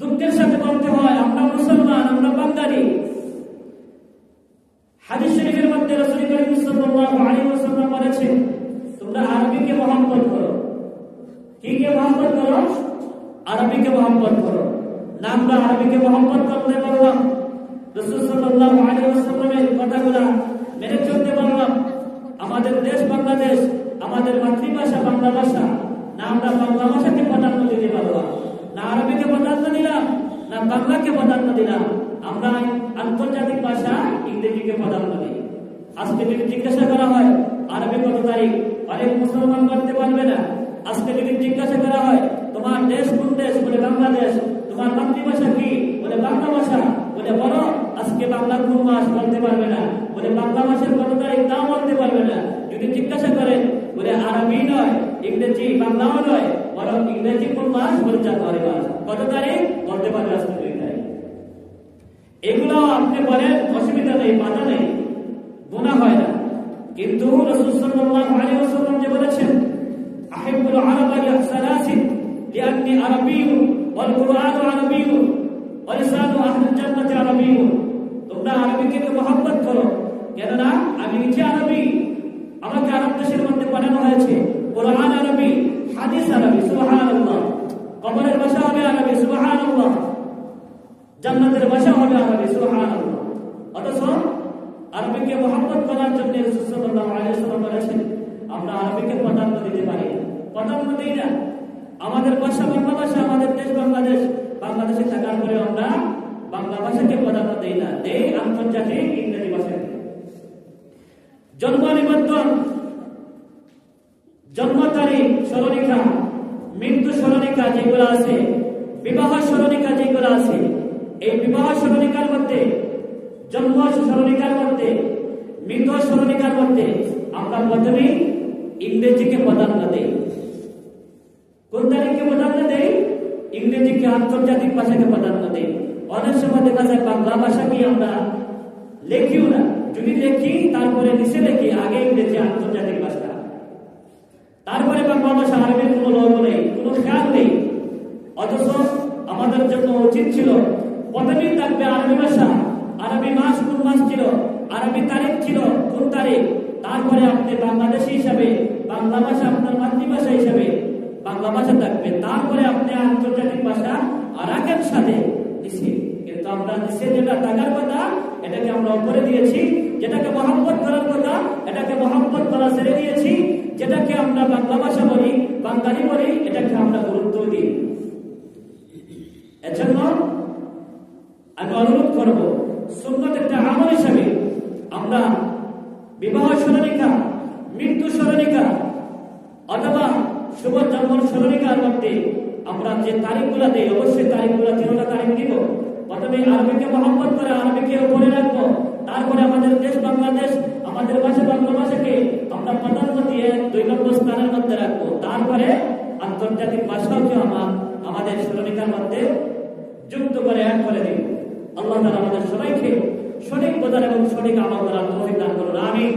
দুঃখের সাথে বলতে হয়, আমরা মুসলমান, আমরা বাঙালি। হাদিস শরীফের মধ্যে রাসূল করিম সাল্লাল্লাহু আলাইহি ওয়াসাল্লাম বলেছেন, তোমরা আরবিকে মহব্বত করো। কি কে মহব্বত করো? আরবিকে মহব্বত করো। আমরা আরবিকে মহব্বত করতে পারলাম রাসূল সাল্লাল্লাহু আলাইহি ওয়াসাল্লামের কথাগুলো মেনে চলতে পারলাম আমাদের দেশ বাংলাদেশ, আমাদের মাতৃভাষা বাংলা ভাষা। না, আমরা বাংলা ভাষাকে প্রাধান্য দিতে না আরবিকে প্রাধান্য দিলাম, না বাংলাকে প্রাধান্য দিলাম। আমরা আন্তর্জাতিক ভাষা ইংরেজিকে প্রাধান্য দিই। আজকে যদি জিজ্ঞাসা করা হয়, আরবি কত তারিখ? অনেক মুসলমান করতে পারবে না। আজকে যদি জিজ্ঞাসা করা হয়, তোমার দেশ কোন দেশ? বলে বাংলাদেশ। তোমার মাতৃভাষা কি? বলে বাংলা ভাষা। বলে বলো, আজকে বাংলা কোন মাস বলতে পারবে না। বলে বাংলা মাসের কত তারিখ তাও বলতে পারবে না। যদি জিজ্ঞাসা করেন, বলে আরবি নয়, ইংরেজি বাংলাও নয়। বরং ইংরেজি কোন মাস জানুয়ারি মাস কত তারিখ বলতে পারবে আজকে দুই তারিখ এগুলো আপনি বলেন অসুবিধা নেই বাধা নেই গুনাহ হয় না কিন্তু রাসূল সাল্লাল্লাহু আলাইহি ওয়াসাল্লাম যে বলেছেন আহিব্বুল আরাবা ইয়াহসালাসিন লিআন্নি আরাবিয়্যু ওয়াল কুরআনু আরাবিয়্যু ওয়া লিসানু আহলিল জান্নাতি আরাবিয়্যু তোমরা আরবিকে মহব্বত করো কেননা আমি নিজে আরবি আমাকে আরব দেশের মধ্যে পাঠানো হয়েছে কোরআন আরবি আমাদের ভাষা বাংলা ভাষা আমাদের দেশ বাংলাদেশ। বাংলাদেশে থাকার পরে আমরা বাংলা ভাষাকে প্রাধান্য দেই না। দেই আন্তর্জাতিক ইংরেজি ভাষাকে। জন্ম নিবন্ধন, জন্ম স্মরণিকা মৃত্যু স্মরণিকা যেগুলো আছে, বিবাহ স্মরণিকা যেগুলো আছে, এই বিবাহ স্মরণিকার মধ্যে, জন্ম স্মরণিকার মধ্যে, মৃত স্মরণিকার মধ্যে আমরা প্রথমে ইংরেজিকে প্রাধান্য দেই। কোন তারিখকে প্রাধান্য দেই? ইংরেজিকে আন্তর্জাতিক ভাষাকে প্রাধান্য দেই। অনেক সময় দেখা যায় বাংলা ভাষাকে আমরা লেখিও না। যদি লেখি, তারপরে নিচে লেখি আগে ইংরেজি আন্তর্জাতিক ভাষা তারপরে বাংলা ভাষা আরবির কোনো লোক নেই কোনো খেয়াল নেই অথচ আমাদের জন্য উচিত ছিল। প্রথমেই থাকবে আরবি ভাষা। আরবি মাস কোন মাস ছিল? আরবি তারিখ ছিল কোন তারিখ? তারপরে আপনি বাংলাদেশি হিসাবে, বাংলা ভাষা আপনার মাতৃভাষা হিসাবে, বাংলা ভাষা থাকবে। তারপরে আপনি আন্তর্জাতিক ভাষা আর একের সাথে নিচে কিন্তু আমরা নিচে যেটা থাকার কথা, এটাকে আমরা উপরে দিয়েছি। যেটাকে মহব্বত করার কথা, এটাকে মহব্বত করা ছেড়ে দিয়েছি। যেটাকে আমরা বাংলা ভাষা বলি, বাঙালি বলি এটাকে আমরা গুরুত্ব দিই এজন্য আমি করব সুন্নত একটা আমল হিসাবে আমরা বিবাহ স্মরণিকা, মৃত্যু স্মরণিকা অথবা শুভ জন্ম স্মরণিকার মধ্যে আমরা যে তারিখগুলো দেই, অবশ্যই তারিখগুলো তিনটা তারিখ দিব। প্রথমে আরবিকে মহব্বত করে আরবিকে উপরে রাখব। তারপরে আমাদের দেশ বাংলাদেশ, আমাদের ভাষা বাংলা ভাষাকে আমরা প্রাধান্য দিয়ে দুই নম্বর স্থানের মধ্যে রাখব। তারপরে আন্তর্জাতিক ভাষাকে আমার আমাদের স্মরণিকার মধ্যে যুক্ত করে এক করে বোঝার এবং সঠিক আমল করার তৌফিক দান করুন। আমিন।